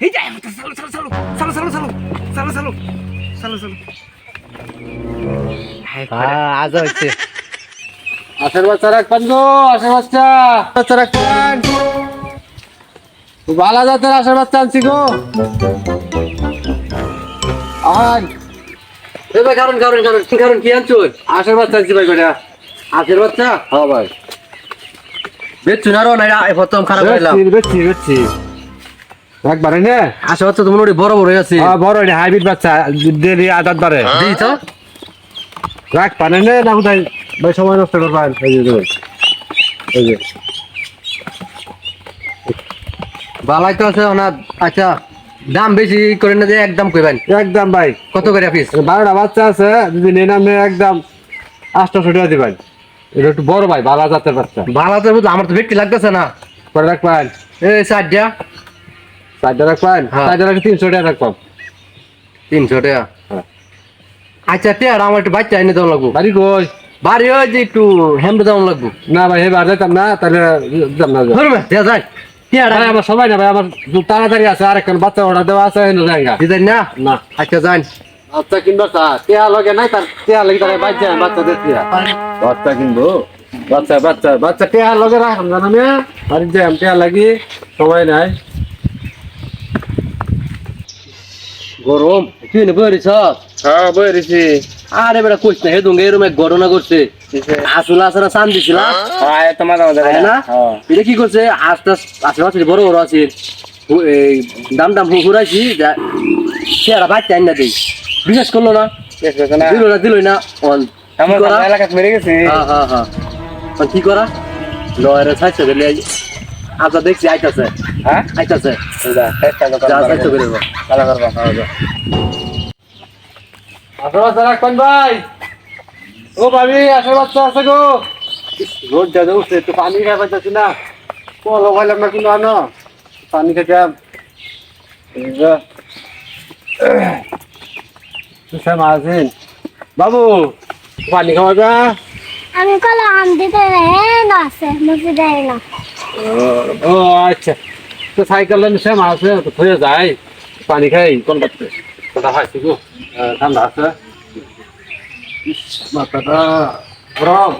এই যে চালো চালো চালো চালো চালো চালো চালো চালো চালো চালো হ্যাঁ আজ হচ্ছে আশের বাচ্চা রাখবেন গো আশের বাচ্চা বাচ্চা ভালো জাতের আশের বাচ্চা গো আন এ ভাই কারণ কারণ কারণ কি কারণ কি আনছো আশের বাচ্চা ভাই কটা আজের বাচ্চা হ্যাঁ ভাই বেচছু না না প্রথম খারাপ হইলাম বেচছি বেচছি একবারে নে আশা হচ্ছে তোমার ওটি বড় বড় আছে। হ্যাঁ বড় এটা হাইব্রিড বাচ্চা দেরি আদাত বারে দিই তো। রাখ পানে নে না কোথায় ভাই সময় নষ্ট করবেন এই যে এই যে বালাই তো আছে আচ্ছা দাম বেশি করে না যে একদম কইবেন? একদম ভাই। কত করে পিস বারোটা বাচ্চা আছে যদি নেন আপনি একদম আটশোশো টাকা দিবেন। এটা একটু বড় ভাই বালা জাতের বাচ্চা। ভালো তো বুঝলো আমার তো ব্যক্তি লাগতেছে না। করে রাখবেন এই চারটা চারটা রাখবেন হ্যাঁ। চারটা রাখে তিনশো টাকা রাখবাম তিনশো টাকা? হ্যাঁ। আচ্ছা টেয়ার আমার একটু বাচ্চা এনে দেওয়া লাগবো। বাড়ি কই? বাড়ি ওই যে একটু হ্যাম্পে দেওয়া লাগবো। না ভাই এবার যাইতাম না তাহলে যাম না টেয়ার ভাই আমার সবাই না ভাই আমার তাড়াতাড়ি আছে আর এখন বাচ্চা অর্ডার দেওয়া আছে হেন জায়গা। দিতেন না? না। আচ্ছা যান। বাচ্চা কিনবো তা টিয়া লগে নাই তার টিয়া লাগি তার বাচ্চা বাচ্চা দেখছি বাচ্চা কিনবো? বাচ্চা বাচ্চা বাচ্চা টিয়া লগে রাখ বাড়ি যাই টিয়া লাগি সময় নাই। গরম? তুই নেব রিস হ্যাঁ বই রেছি আরে বেটা কইস না হে দুঙ্গে এরম এক ঘটনা করছে আসলে আসলে চান দিছিল হ্যাঁ তোমার তাই না? এটা কি করছে? আস্তে আস্তে আস্তে বড় বড় আছে। এই দাম দাম ঘুরাইছি সেরা বাচ্চা আইন না দেই। বিশ্বাস করল না? দিল না দিলই না। অন কি করা? এলাকাত মেরে গেছে। হ্যাঁ হ্যাঁ হ্যাঁ। কি করা? লয়ের গেলে আচ্ছা দেখছি আইতাছে। হ্যাঁ? আইতাছে। যা ছাইছে গেলে আসো বাচ্চা রাখবেন ভাই। ও ভাবি বাচ্চা আছে গো। রোদ যা উঠছে একটু পানি খাই পাইতেছি না। কলো খাইলাম না কিন্তু আনো। পানি খেতাম মাঝিন বাবু পানি খাওয়াবা আমি কলা আম দিতে না আছে মুখে দেয় না। ও আচ্ছা। তো সাইকেল সে আছে তো হয়ে যায়, পানি খাই করতে কোনটা খাইছি গো। ঠান্ডা আছে। মাথাটা গরম।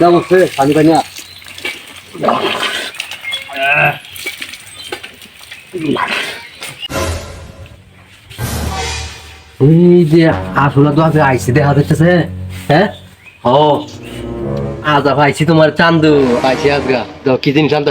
দাম আছে পানি পানি এই যে আসলে তো আগে আইসি দেখা যাচ্ছে হ্যাঁ? ও। আজ পাইছি তোমার চান্দু। পাইছি আজগা। তো কি দিন চান্দু